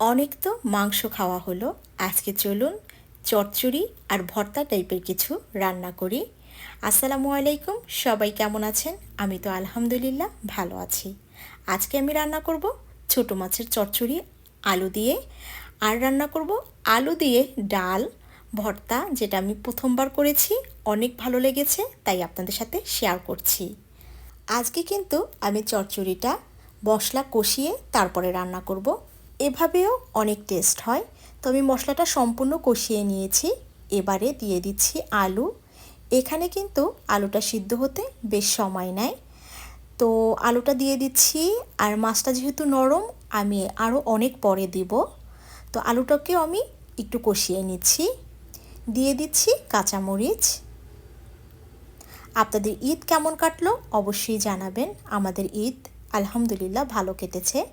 অনেক তো মাংস খাওয়া হলো। আজকে চলুন চচ্চড়ি আর ভর্তা টাইপের কিছু রান্না করি। আসসালামু আলাইকুম, সবাই কেমন আছেন? আমি তো আলহামদুলিল্লাহ ভালো আছি। আজকে আমি রান্না করব ছোট মাছের চচ্চড়ি আলু দিয়ে। আর রান্না করব আলু দিয়ে ডাল, ভর্তা, যেটা আমি প্রথমবার করেছি। অনেক ভালো লেগেছে, তাই আপনাদের সাথে শেয়ার করছি। আজকে কিন্তু আমি চচ্চড়িটা মশলা কষিয়ে তারপরে রান্না করব। এভাবেও অনেক টেস্ট হয়। তো আমি মশলাটা সম্পূর্ণ কষিয়ে নিয়েছি। এবারে দিয়ে দিচ্ছি আলু। এখানে কিন্তু আলুটা সিদ্ধ হতে বেশ সময় নেয়। তো আলুটা দিয়ে দিচ্ছি। আর মাছটা যেহেতু নরম, আমি আরও অনেক পরে দিব। তো আলুটাকেও আমি একটু কষিয়ে নিচ্ছি। দিয়ে দিচ্ছি কাঁচামরিচ। আপনাদের ঈদ কেমন কাটলো অবশ্যই জানাবেন। আমাদের ঈদ আলহামদুলিল্লাহ ভালো কেটেছে।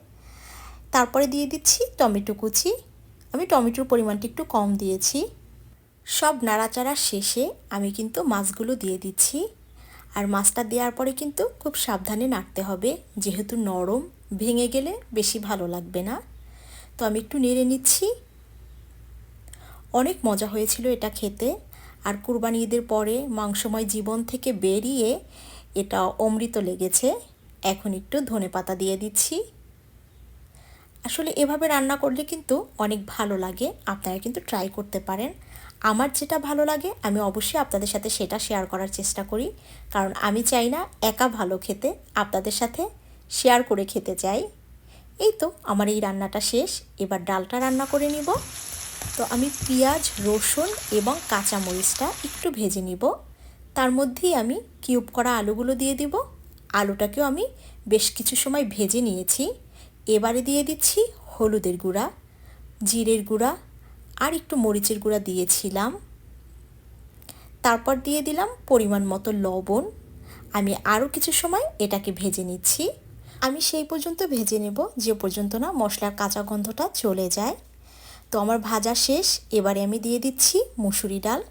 তারপরে দিয়ে দিচ্ছি টমেটো কুচি। আমি টমেটোর পরিমাণটা একটু কম দিয়েছি। সব নাড়াচাড়া শেষে আমি কিন্তু মাছগুলো দিয়ে দিচ্ছি। আর মাছটা দেওয়ার পরে কিন্তু খুব সাবধানে নাড়তে হবে, যেহেতু নরম, ভেঙে গেলে বেশি ভালো লাগবে না। তো আমি একটু নেড়ে নিচ্ছি। অনেক মজা হয়েছিল এটা খেতে। আর কুরবানি ঈদের পরে মাংসময় জীবন থেকে বেরিয়ে এটা অমৃত লেগেছে। এখন একটু ধনে পাতা দিয়ে দিচ্ছি। আসলে এভাবে রান্না করলে কিন্তু অনেক ভালো লাগে। আপনারা কিন্তু ট্রাই করতে পারেন। আমার যেটা ভালো লাগে, আমি অবশ্যই আপনাদের সাথে সেটা শেয়ার করার চেষ্টা করি। কারণ আমি চাই না একা ভালো খেতে, আপনাদের সাথে শেয়ার করে খেতে চাই। এই তো আমার এই রান্নাটা শেষ। এবার ডালটা রান্না করে নিব। তো আমি পেঁয়াজ, রসুন এবং কাঁচামরিচটা একটু ভেজে নিব। তার মধ্যেই আমি কিউব করা আলুগুলো দিয়ে দিব। আলুটাকেও আমি বেশ কিছু সময় ভেজে নিয়েছি। এবারে দিয়ে দিচ্ছি হলুদের গুঁড়া, জিরের গুঁড়া, আর একটু মরিচের গুঁড়া দিয়েছিলাম। তারপর দিয়ে দিলাম পরিমাণ মতো লবণ। আমি আরও কিছু সময় এটাকে ভেজে নিচ্ছি। আমি সেই পর্যন্ত ভেজে নেব, যে পর্যন্ত না মশলার কাঁচা গন্ধটা চলে যায়। তো আমার ভাজা শেষ, এবারে আমি দিয়ে দিচ্ছি মুসুরি ডাল।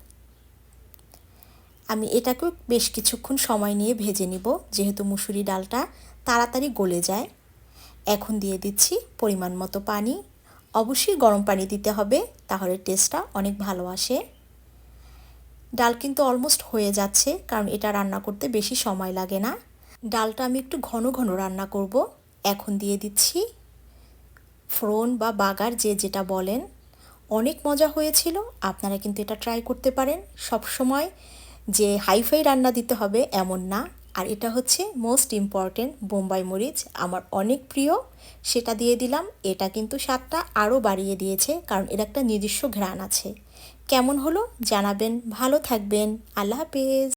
আমি এটাকেও বেশ কিছুক্ষণ সময় নিয়ে ভেজে নিব, যেহেতু মুসুরি ডালটা তাড়াতাড়ি গলে যায়। এখন দিয়ে দিচ্ছি পরিমাণ মতো পানি। অবশ্যই গরম পানি দিতে হবে, তাহলে টেস্টটা অনেক ভালো আসে। ডাল কিন্তু অলমোস্ট হয়ে যাচ্ছে, কারণ এটা রান্না করতে বেশি সময় লাগে না। ডালটা আমি একটু ঘন ঘন রান্না করব। এখন দিয়ে দিচ্ছি ফ্রন বা বাগার যে যেটা বলেন। অনেক মজা হয়েছিল, আপনারা কিন্তু এটা ট্রাই করতে পারেন। সব সময় যে হাইফাই রান্না দিতে হবে এমন না। আর এটা হচ্ছে মোস্ট ইম্পর্টেন্ট বোম্বাই মরিচ। আমার অনেক প্রিয়, সেটা দিয়ে দিলাম। এটা কিন্তু স্বাদটা আরও বাড়িয়ে দিয়েছে, কারণ এর একটা নিজস্ব ঘ্রাণ আছে। কেমন হলো জানাবেন, ভালো থাকবেন। আল্লাহ হাফেজ।